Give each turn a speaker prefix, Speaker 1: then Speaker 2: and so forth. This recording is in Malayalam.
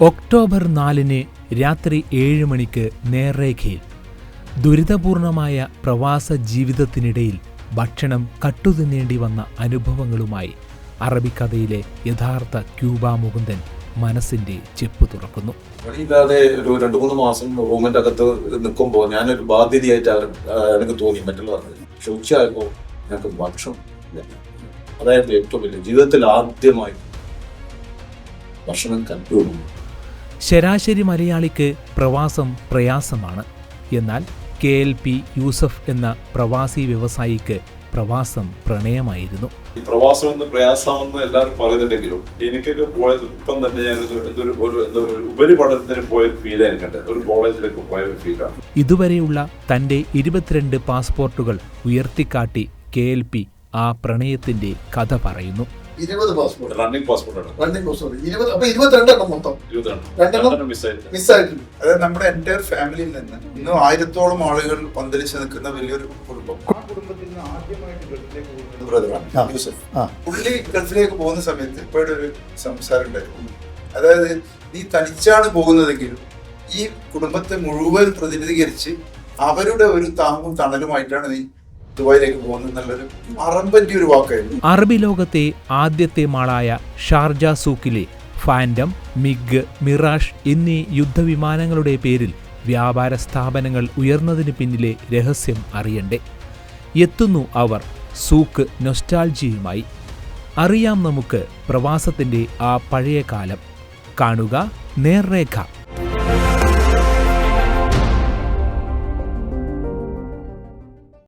Speaker 1: ഒക്ടോബർ നാലിന് രാത്രി ഏഴ് മണിക്ക് നേർരേഖയിൽ ദുരിതപൂർണമായ പ്രവാസ ജീവിതത്തിനിടയിൽ ഭക്ഷണം കട്ടുതിന്നേണ്ടി വന്ന അനുഭവങ്ങളുമായി അറബിക്കഥയിലെ യഥാർത്ഥ ക്യൂബ മുകുന്ദൻ മനസ്സിന്റെ ചെപ്പ് തുറക്കുന്നു.
Speaker 2: പണിയില്ലാതെ ഒരു രണ്ടു മൂന്ന് മാസം റൂമിന്റെ അകത്ത് നിൽക്കുമ്പോൾ ഞാനൊരു ബാധ്യതയായിട്ട് എനിക്ക് തോന്നി മറ്റുള്ളവർക്ക് പക്ഷെ ഉച്ചയായപ്പോൾ ഞങ്ങൾക്ക് ഭക്ഷണം അതായത് ഏറ്റവും വലിയ ജീവിതത്തിൽ ആദ്യമായി ഭക്ഷണം കണ്ടുകൊണ്ടു
Speaker 1: ശരാശരി മലയാളിക്ക് പ്രവാസം പ്രയാസമാണ്. എന്നാൽ കെ എൽ പി യൂസഫ് എന്ന പ്രവാസി വ്യവസായിക്ക് പ്രവാസം പ്രണയമായിരുന്നു.
Speaker 3: പ്രവാസം എന്ന് പ്രയാസമെന്ന് എല്ലാവരും പറയുന്നുണ്ടെങ്കിലും എനിക്കൊക്കെ പോയത് ഇപ്പം തന്നെ ഞാൻ ഒരു ഉപരിപഠനത്തിന് പോയ ഫീൽ എനിക്കുണ്ട് ഒരു കോളേജിലേക്ക് പോയ ഒരു ഫീലാണ്
Speaker 1: ഇതുവരെയുള്ള തന്റെ ഇരുപത്തിരണ്ട് പാസ്പോർട്ടുകൾ ഉയർത്തിക്കാട്ടി കെ എൽ പി ആ പ്രണയത്തിന്റെ കഥ പറയുന്നു.
Speaker 4: ഇരുപത് പാസ്പോർട്ട്
Speaker 3: റണ്ണിംഗ് പാസ്പോർട്ടാണ്
Speaker 4: റണ്ണിംഗ് പാസ്പോർട്ട് ഇരുപത് അപ്പൊ ഇരുപത്തിരണ്ടെണ്ണം മൊത്തം. രണ്ടെണ്ണം?
Speaker 3: മിസ്സായിട്ട്
Speaker 4: മിസ്സായിട്ടുണ്ട്
Speaker 5: അതായത് നമ്മുടെ എന്റെ ഫാമിലിയിൽ നിന്ന് ഇന്നും ആയിരത്തോളം ആളുകൾ പന്തലിച്ച് നിൽക്കുന്ന വലിയൊരു കുടുംബം. ആ കുടുംബത്തിൽ നിന്ന് ആദ്യമായിട്ട് ഗൾഫിലേക്ക് പോകുന്നത് ബ്രദറാണ്. യൂസഫ്. പുള്ളി ഗൾഫിലേക്ക് പോകുന്ന സമയത്ത് ഇപ്പോഴും ഒരു സംസാരം ഉണ്ടായിരുന്നു. അതായത് നീ തനിച്ചാണ് പോകുന്നതെങ്കിലും ഈ കുടുംബത്തെ മുഴുവൻ പ്രതിനിധീകരിച്ച് അവരുടെ ഒരു താങ്ങും തണലുമായിട്ടാണ് നീ ദുബായിലേക്ക് പോകുന്നത് എന്നുള്ളൊരു പറ്റിയ ഒരു വാക്കായിരുന്നു.
Speaker 1: അറബി ലോകത്തെ ആദ്യത്തെ മാളായ ഷാർജ സൂക്കിലെ ഫാൻഡം മിഗ് മിറാഷ് എന്നീ യുദ്ധവിമാനങ്ങളുടെ പേരിൽ വ്യാപാര സ്ഥാപനങ്ങൾ ഉയർന്നതിന് പിന്നിലെ രഹസ്യം അറിയണ്ടേ. എത്തുന്നു അവർ സൂക്ക് നൊസ്റ്റാൾജിയുമായി. അറിയാം നമുക്ക് പ്രവാസത്തിന്റെ ആ പഴയ കാലം കാണുക നേർരേഖ.